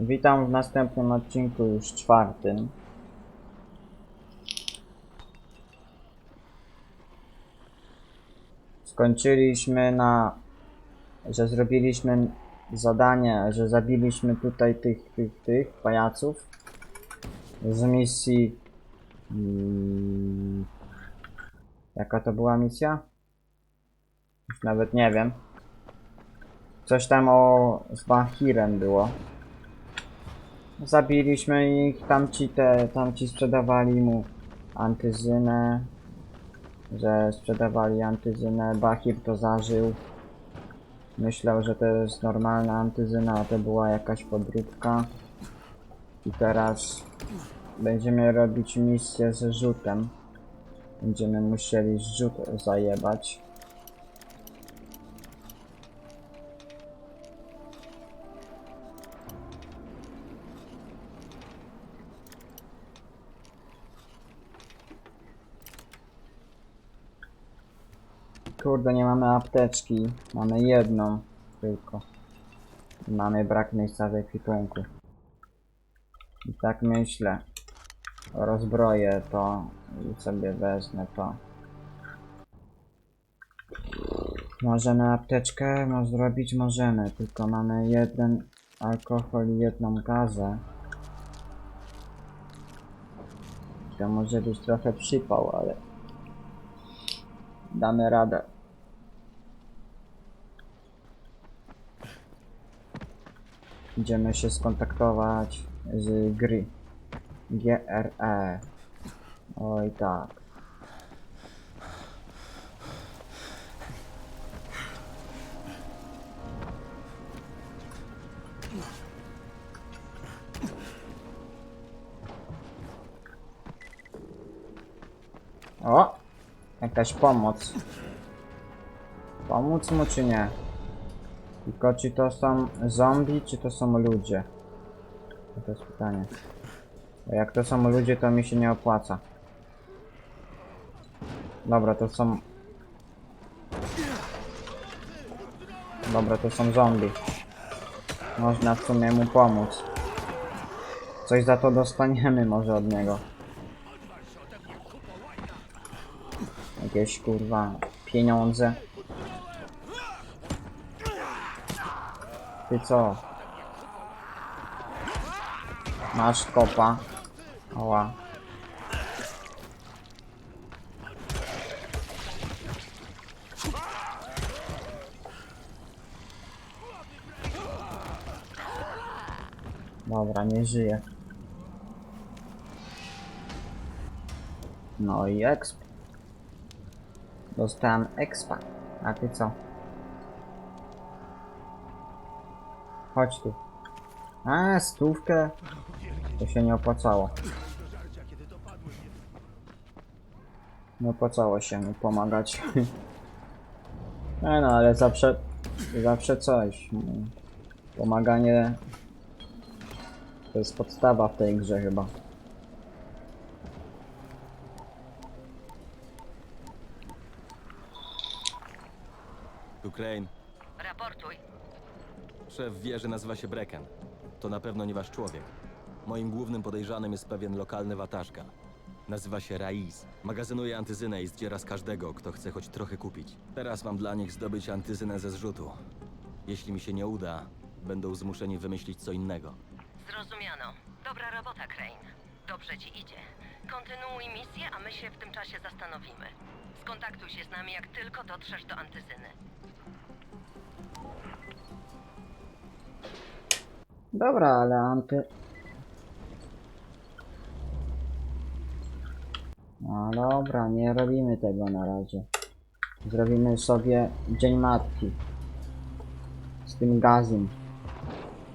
Witam w następnym odcinku, już czwartym. Skończyliśmy na, że zrobiliśmy zadanie, że zabiliśmy tutaj tych, tych, tych pajaców z misji. Mm, jaka to była misja? Już nawet nie wiem. Coś tam o z Bahirem było. Zabiliśmy ich, tamci te, tamci sprzedawali mu antyzynę, że sprzedawali antyzynę, Bahir to zażył. Myślał, że to jest normalna antyzyna, a to była jakaś podróbka. I teraz będziemy robić misję ze rzutem. Będziemy musieli zrzut zajebać. Kurde, nie mamy apteczki. Mamy jedną tylko. Mamy brak miejsca w ekwipunku. I tak myślę. Rozbroję to i sobie wezmę to. Możemy apteczkę mo- zrobić? Możemy, tylko mamy jeden alkohol i jedną gazę. To może być trochę przypał, ale damy radę. Idziemy się skontaktować z gry. GRE. Oj tak. O! Jakaś pomoc. Pomóc mu czy nie? Tylko czy to są zombie, czy to są ludzie? To jest pytanie. Bo jak to są ludzie, to mi się nie opłaca. Dobra, to są... Dobra, to są zombie. Można w sumie mu pomóc. Coś za to dostaniemy może od niego. Jakieś kurwa pieniądze. Ty co? Masz kopa. Oła. Dobra, nie żyje. No i exp. Dostałem expa. A ty co? Chodź tu. A, stówkę? To się nie opłacało. Nie opłacało się mu pomagać. Nie no, ale zawsze, zawsze coś. Pomaganie to jest podstawa w tej grze chyba. Raportuj. Szef wieży nazywa się Brecken. To na pewno nie wasz człowiek. Moim głównym podejrzanym jest pewien lokalny watażka. Nazywa się Raiz. Magazynuje antyzynę i zdziera z każdego, kto chce choć trochę kupić. Teraz mam dla nich zdobyć antyzynę ze zrzutu. Jeśli mi się nie uda, będą zmuszeni wymyślić co innego. Zrozumiano. Dobra robota, Crane. Dobrze ci idzie. Kontynuuj misję, a my się w tym czasie zastanowimy. Skontaktuj się z nami, jak tylko dotrzesz do antyzyny. Dobra, ale anty... No dobra, nie robimy tego na razie. Zrobimy sobie Dzień Matki. Z tym gazem.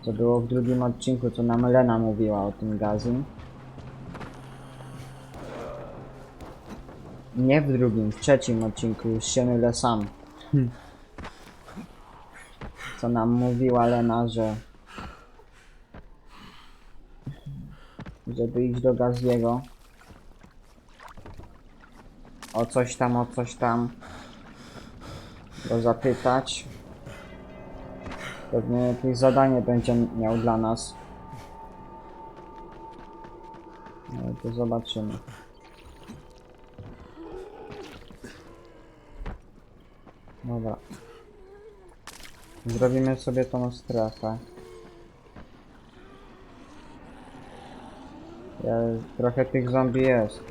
Co było w drugim odcinku, co nam Lena mówiła o tym gazim. Nie w drugim, w trzecim odcinku, już się mylę sam. Co nam mówiła Lena, że żeby iść do Gaziego. O coś tam, o coś tam. Go zapytać. Pewnie jakieś zadanie będzie miał dla nas. Ale to zobaczymy. Dobra. Zrobimy sobie tą strefę. Ja, trochę tych zombie jest.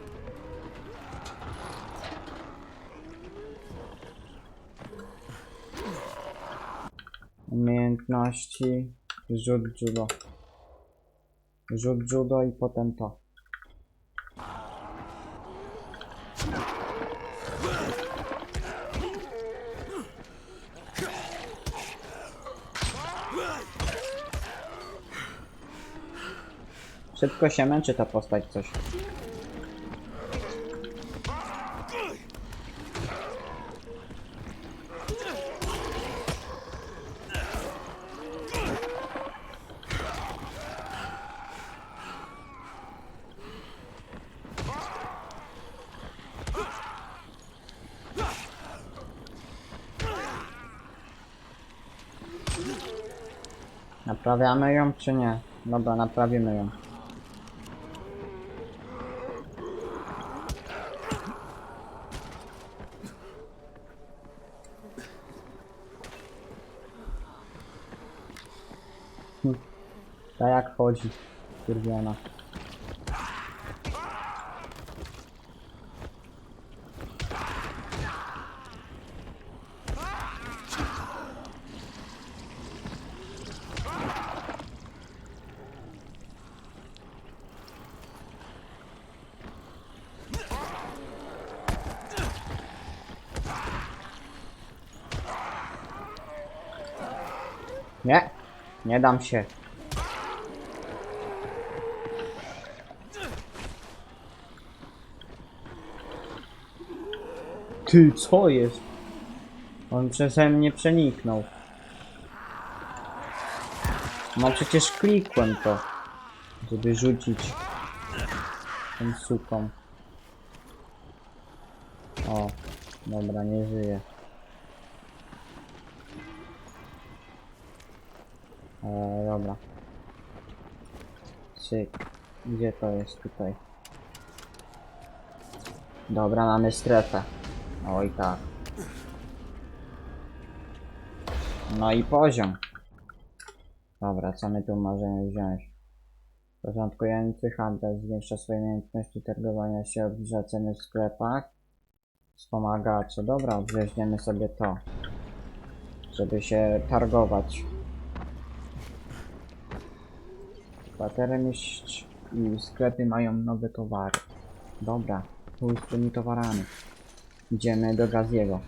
Umiejętności. Rzut judo. Rzut judo i potem to. Szybko się męczy ta postać coś. Naprawiamy ją czy nie? Dobra, naprawimy ją. Hm. Tak jak chodzi, kurwiona. Nie, nie dam się. Ty, co jest? On przeze mnie przeniknął. No przecież klikłem to, żeby rzucić tą suką. O, dobra, nie żyje. E, dobra. Cyk. Gdzie to jest tutaj? Dobra, mamy strefę. Oj tak. No i poziom. Dobra, co my tu możemy wziąć? Porządkujący handel zwiększa swoje umiejętności targowania się, obniża ceny w sklepach. Wspomagacze. Dobra, weźmiemy sobie to. Żeby się targować. Patermistrz i sklepy mają nowe towary. Dobra, tu z tymi towarami. Idziemy do Gaziego.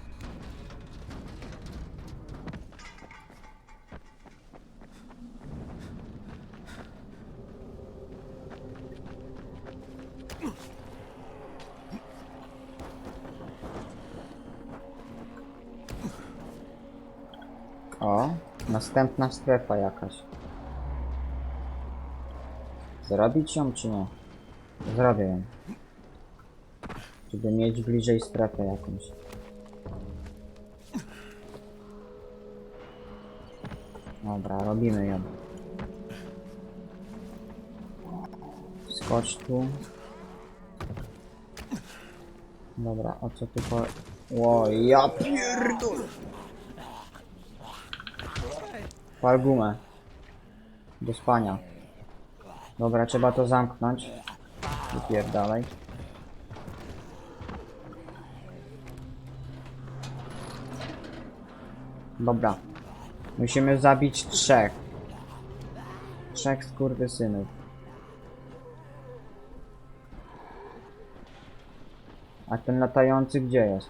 O, następna strefa jakaś. Zrobić ją czy nie? Zrobię ją. Żeby mieć bliżej strefę jakąś. Dobra, robimy ją. Skocz tu. Dobra, o co tu po... Ło, ja pierdol! Pal gumę. Do spania. Dobra, trzeba to zamknąć. Wypierdalaj. Dobra. Musimy zabić trzech. Trzech skurwysynów. A ten latający gdzie jest?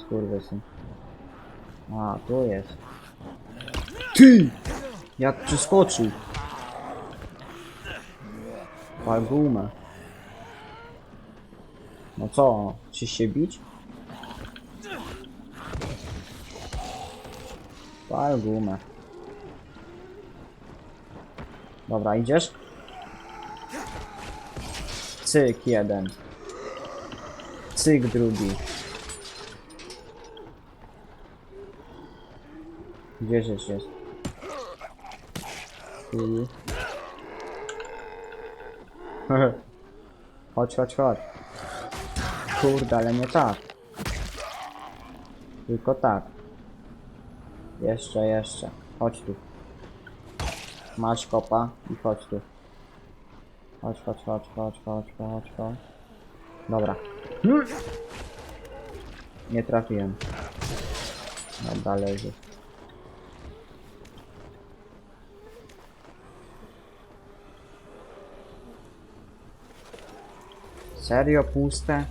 Skurwysyn. A, tu jest. Ty! Jak przeskoczył. Pal gumę. No co, czy się bić? Pal gumę. Dobra, idziesz? Cyk jeden. Cyk drugi. Gdzie rzecz jest? Tu. Chodź, chodź, chodź. Kurde, ale nie tak. Tylko tak. Jeszcze, jeszcze. Chodź tu. Masz kopa i chodź tu. Chodź, chodź, chodź, chodź, chodź, chodź, chodź. Dobra. Nie trafiłem. Dobra, leży. Serio puste?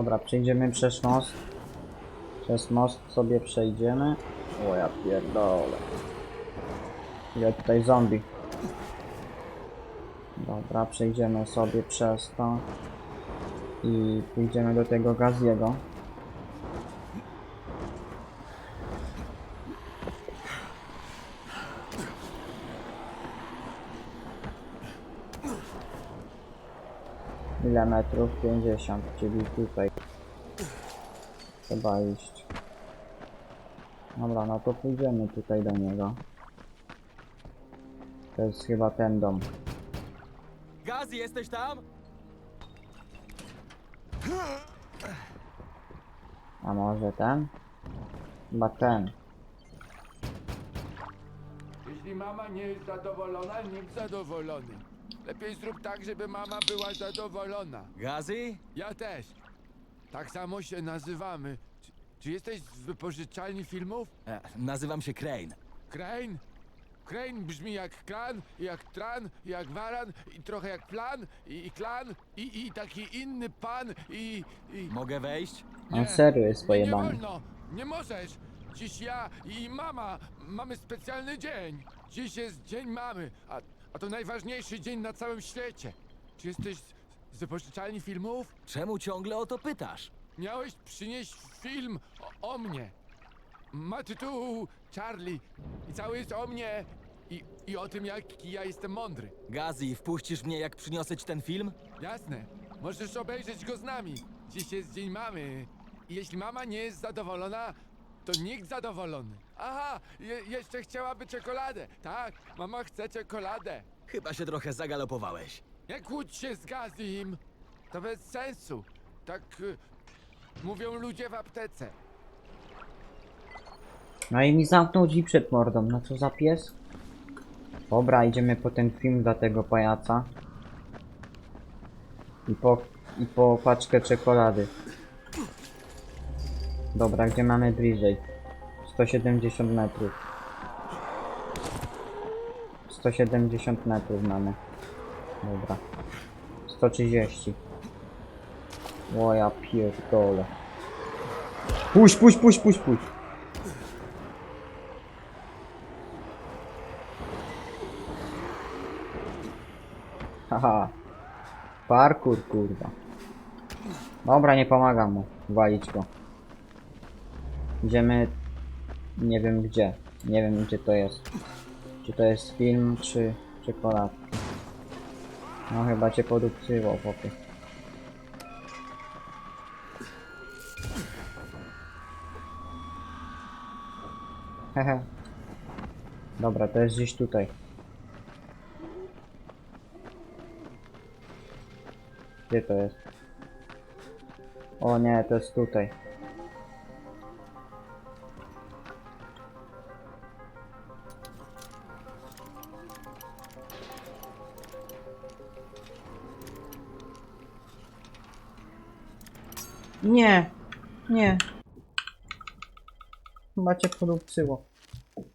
Dobra, przejdziemy przez most. Przez most sobie przejdziemy. O ja pierdolę. Ile tutaj zombie. Dobra, przejdziemy sobie przez to. I pójdziemy do tego Gaziego. Ile metrów? 50, czyli tutaj. Trzeba iść. Dobra, no to pójdziemy tutaj do niego. To jest chyba ten dom. Gazi, jesteś tam? A może ten? Chyba ten. Jeśli mama nie jest zadowolona, niech zadowolony. Lepiej zrób tak, żeby mama była zadowolona. Gazi? Ja też. Tak samo się nazywamy. Czy, czy jesteś z wypożyczalni filmów? E, nazywam się Crane. Crane? Crane brzmi jak kran, jak tran, jak waran i trochę jak plan i, i klan i, i taki inny pan i... i... Mogę wejść? On serio jest nie, nie pojebany. wolno, nie możesz. Dziś ja i mama mamy specjalny dzień. Dziś jest dzień mamy, a, a to najważniejszy dzień na całym świecie. Czy jesteś z, z wypożyczalni filmów? Czemu ciągle o to pytasz? Miałeś przynieść film o, o mnie. Ma tytuł Charlie i cały jest o mnie i, i o tym, jaki ja jestem mądry. Gazi, wpuścisz mnie jak przyniosę ci ten film? Jasne, możesz obejrzeć go z nami. Dziś jest dzień mamy. I jeśli mama nie jest zadowolona, to nikt zadowolony. Aha, je, jeszcze chciałaby czekoladę. Tak, mama chce czekoladę. Chyba się trochę zagalopowałeś. Nie kłóć się z Gazim. To bez sensu. Tak y, mówią ludzie w aptece. No i mi zamknął drzwi przed mordą. No co za pies? Dobra, idziemy po ten film dla tego pajaca. I po, i po paczkę czekolady. Dobra, gdzie mamy bliżej? 170 metrów. 170 metrów mamy. Dobra. 130. O ja pierdolę. Puść, puść, puść, puść, puść. Haha. Parkour, kurwa. Dobra, nie pomagam mu. Walić go. Idziemy... Nie wiem gdzie. Nie wiem gdzie to jest. Czy to jest film, czy czekoladki. No chyba cię podupcyło, chłopie. Hehe. Dobra, to jest gdzieś tutaj. Gdzie to jest? O nie, to jest tutaj. Nie, nie. Chyba cię podupcyło.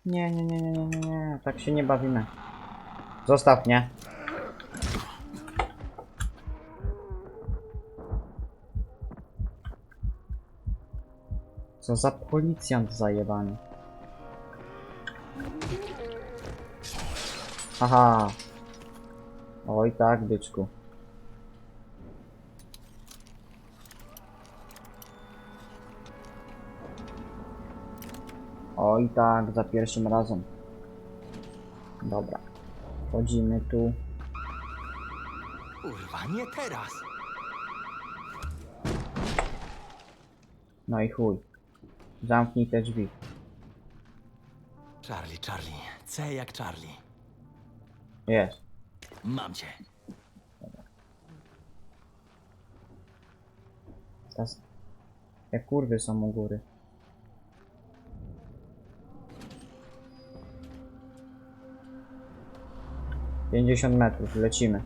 Nie, nie, nie, nie, nie, nie, nie, tak się nie bawimy. Zostaw mnie. Co za policjant zajebany. Aha. Oj tak, byczku. Oj tak, za pierwszym razem. Dobra. Wchodzimy tu. Kurwa, nie teraz! No i chuj. Zamknij te drzwi. Charlie, Charlie. C jak Charlie. Jest. Mam cię. Teraz... Te kurwy są u góry. Pięćdziesiąt metrów, lecimy.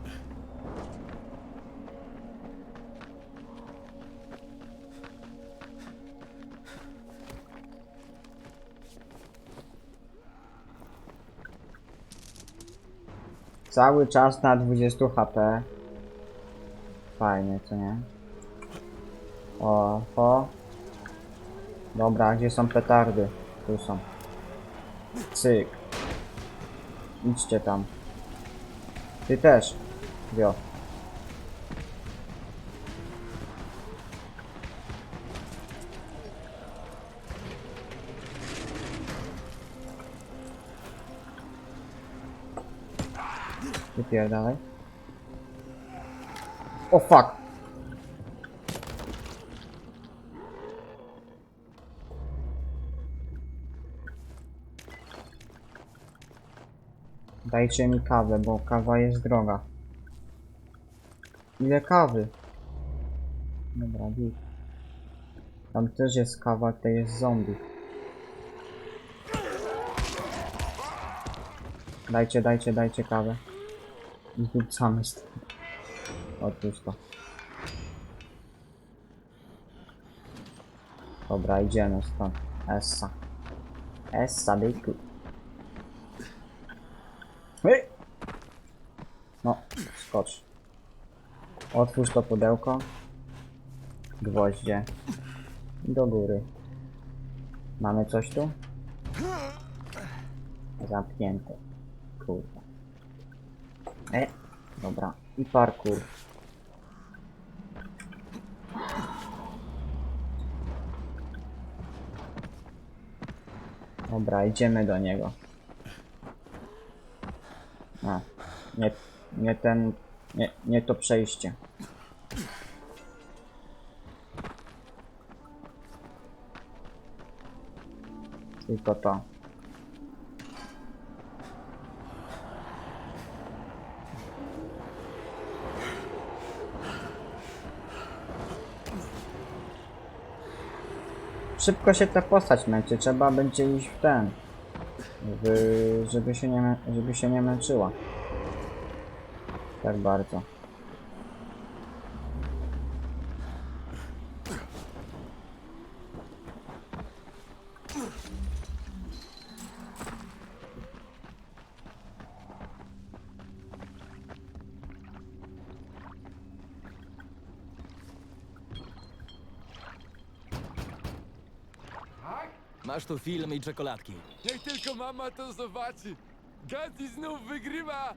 Cały czas na 20 HP. Fajnie, co nie? O, o. Dobra, gdzie są petardy? Tu są. Cyk. Idźcie tam. Ty też. Wio. Wypierdalaj. O fuck! Dajcie mi kawę, bo kawa jest droga. Ile kawy? Dobra, git. Tam też jest kawa, to jest zombie. Dajcie, dajcie, dajcie kawę. I wrzucamy stąd. Otóż to. Dobra, idziemy stąd. Essa. Essa, byku. Hej! No, skocz. Otwórz to pudełko. Gwoździe. Do góry. Mamy coś tu? Zamknięte. Kurwa. E, dobra. I parkour. Dobra, idziemy do niego. A, nie, nie ten, nie, nie to przejście. Tylko to. Szybko się ta postać męczy, trzeba będzie iść w ten. W, żeby, się nie, żeby się nie męczyła. Tak bardzo. Tak? Masz tu film i czekoladki. Niech tylko mama to zobaczy. Gazi znów wygrywa!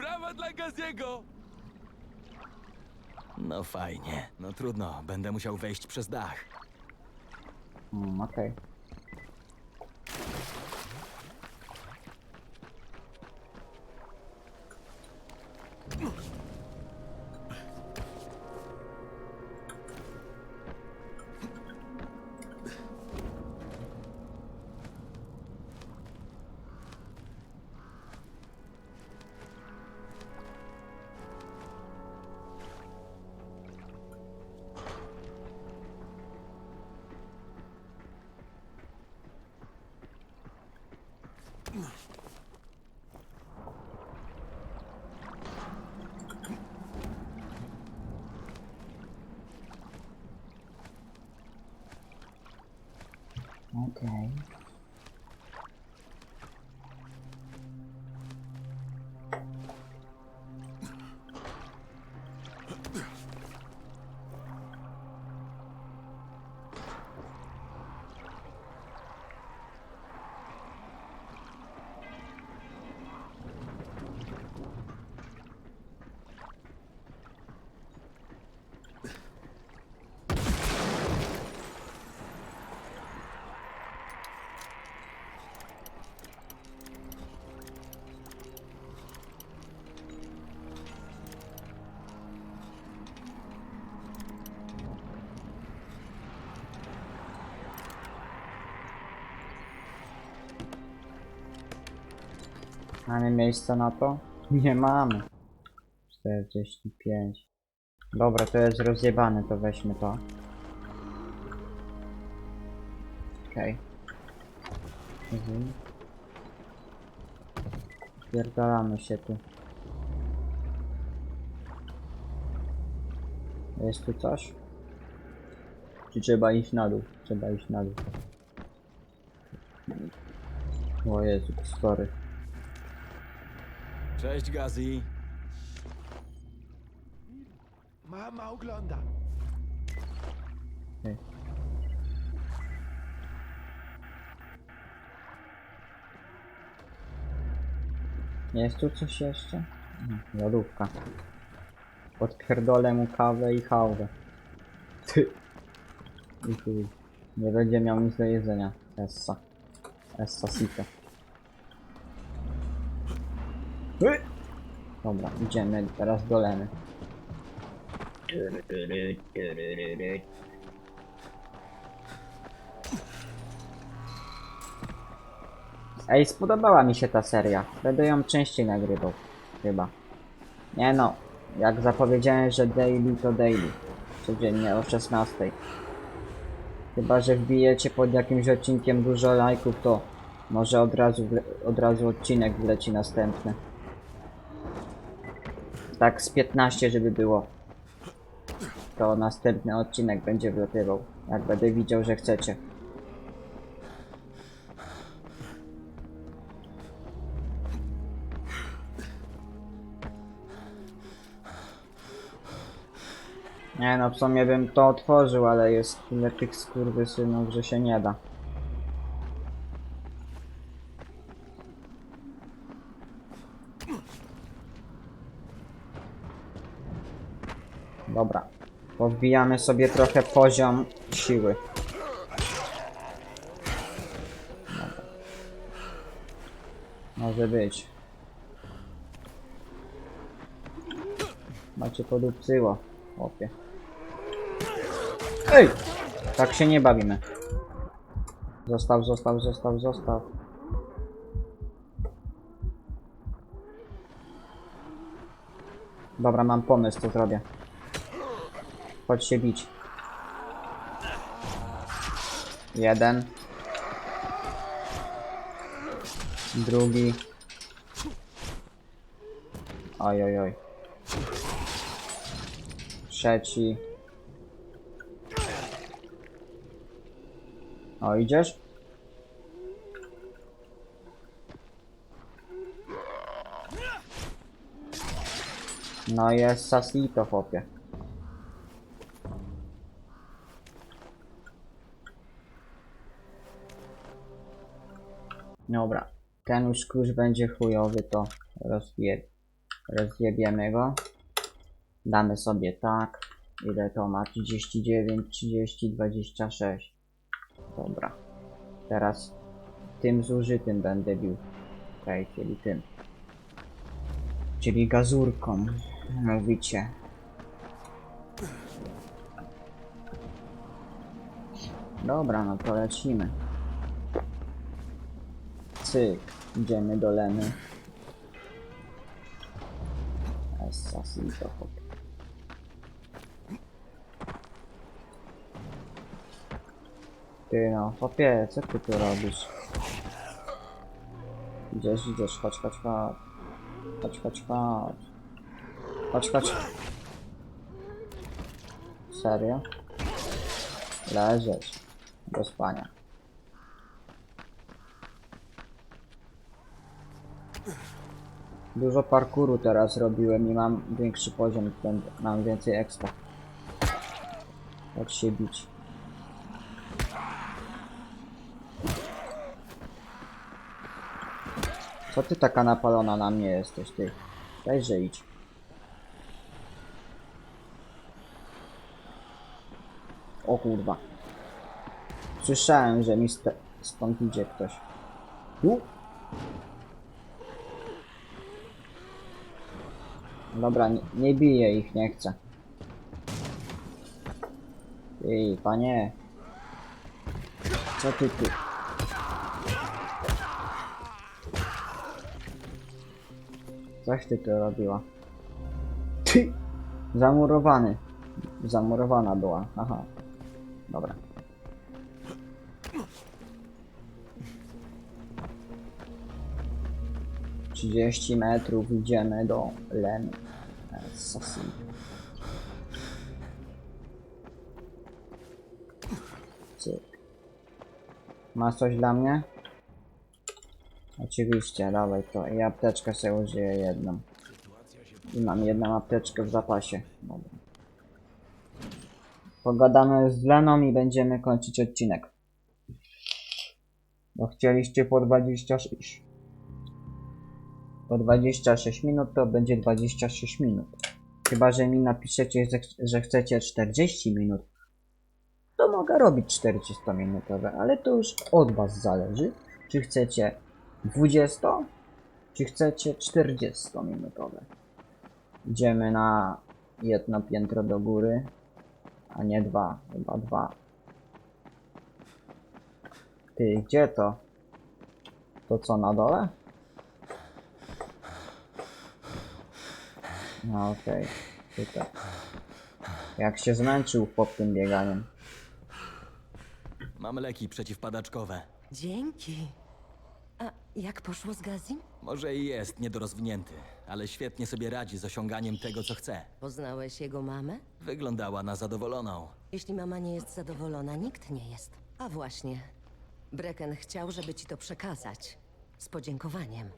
Brawa dla Gaziego! No fajnie. No trudno, będę musiał wejść przez dach. Mm, okej. Okej. Mamy miejsce na to? Nie mamy. 45. Dobra, to jest rozjebane, to weźmy to. Okej. Mhm. Pierdalamy się tu. Jest tu coś? Czy trzeba iść na dół? Trzeba iść na dół. O Jezu, sorry. Cześć, Gazi. Mama ogląda. Jest tu coś jeszcze? Mhm, Lodówka. Odpierdolę mu kawę i chałwę. Ty. I chuj. Nie będzie miał nic do jedzenia. Essa. Essa sita. Dobra, idziemy, teraz dolemy. Ej, spodobała mi się ta seria. Będę ją częściej nagrywał. Chyba. Nie no. Jak zapowiedziałem, że daily to daily. Codziennie o 16. Chyba, że wbijecie pod jakimś odcinkiem dużo lajków, to może od razu, od razu odcinek wleci następny. Tak z 15, żeby było. To następny odcinek będzie wlatywał. Jak będę widział, że chcecie. Nie no, w sumie bym to otworzył, ale jest tyle tych skurwysynów, że się nie da. Dobra. Podbijamy sobie trochę poziom siły. Może być. Macie podupcyło, chłopie. Ej! Tak się nie bawimy. Zostaw, zostaw, zostaw, zostaw. Dobra, mam pomysł, co zrobię. Chodź się bić. Jeden. Drugi. Oj, oj, oj. Trzeci. O, idziesz? No jest Sasito, chłopie. Dobra. Ten już klucz będzie chujowy, to rozje... rozjebiemy go. Damy sobie tak. Ile to ma? 39, 30, 26. Dobra. Teraz tym zużytym będę bił. Okej, czyli tym. Czyli gazurką. Mówicie. Dobra, no to lecimy. Cyk. Idziemy do Leny. Assassin. Ty no, chłopie, co ty tu robisz? Idziesz, idziesz, chodź, chodź, chodź. Chodź, chodź, chodź. Chodź, chodź. Serio? Leżeć. Do spania. Dużo parkuru teraz robiłem i mam większy poziom, mam więcej expa. Jak się bić. Co ty taka napalona na mnie jesteś, ty? Dajże idź. O kurwa. Słyszałem, że mi st stąd idzie ktoś. Dobra, nie, nie biję ich, nie chcę. Ej, panie. Co ty tu? Coś ty to robiła? Ty! Zamurowany. Zamurowana była. Aha. Dobra. Trzydzieści metrów idziemy do Leny. Assassin. Cyk. Masz coś dla mnie? Oczywiście, dawaj to. I apteczkę sobie użyję jedną. I mam jedną apteczkę w zapasie. Dobra. Pogadamy z Leną i będziemy kończyć odcinek. Bo chcieliście po 26. Po 26 minut to będzie 26 minut. Chyba, że mi napiszecie, że, chcecie 40 minut. To mogę robić 40 minutowe, ale to już od was zależy. Czy chcecie 20, czy chcecie 40 minutowe. Idziemy na jedno piętro do góry, a nie dwa, chyba dwa. Ty, gdzie to? To co, na dole? No okej. Jak się zmęczył pod tym bieganiem. Mam leki przeciwpadaczkowe. Dzięki. A jak poszło z Gazim? Może i jest niedorozwinięty, ale świetnie sobie radzi z osiąganiem tego, co chce. Poznałeś jego mamę? Wyglądała na zadowoloną. Jeśli mama nie jest zadowolona, nikt nie jest. A właśnie. Brecken chciał, żeby ci to przekazać. Z podziękowaniem.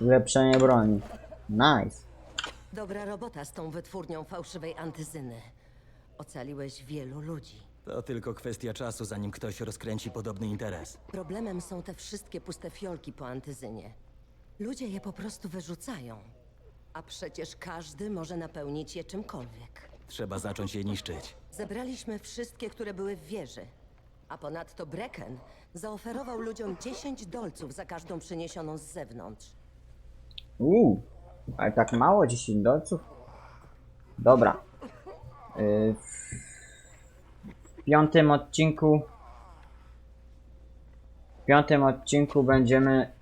Ulepszenie broni. Nice. Dobra robota z tą wytwórnią fałszywej antyzyny. Ocaliłeś wielu ludzi. To tylko kwestia czasu, zanim ktoś rozkręci podobny interes. Problemem są te wszystkie puste fiolki po antyzynie. Ludzie je po prostu wyrzucają. A przecież każdy może napełnić je czymkolwiek. Trzeba zacząć je niszczyć. Zebraliśmy wszystkie, które były w wieży. A ponadto Brecken zaoferował ludziom 10 dolców za każdą przyniesioną z zewnątrz. Uuu, ale tak mało 10 dolców? Dobra. Yy, w piątym odcinku w piątym odcinku będziemy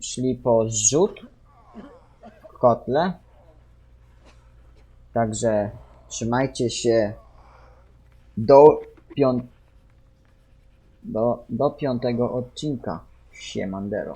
szli po zrzut w kotle. Także trzymajcie się do piąt do, do piątego odcinka. Siemandero.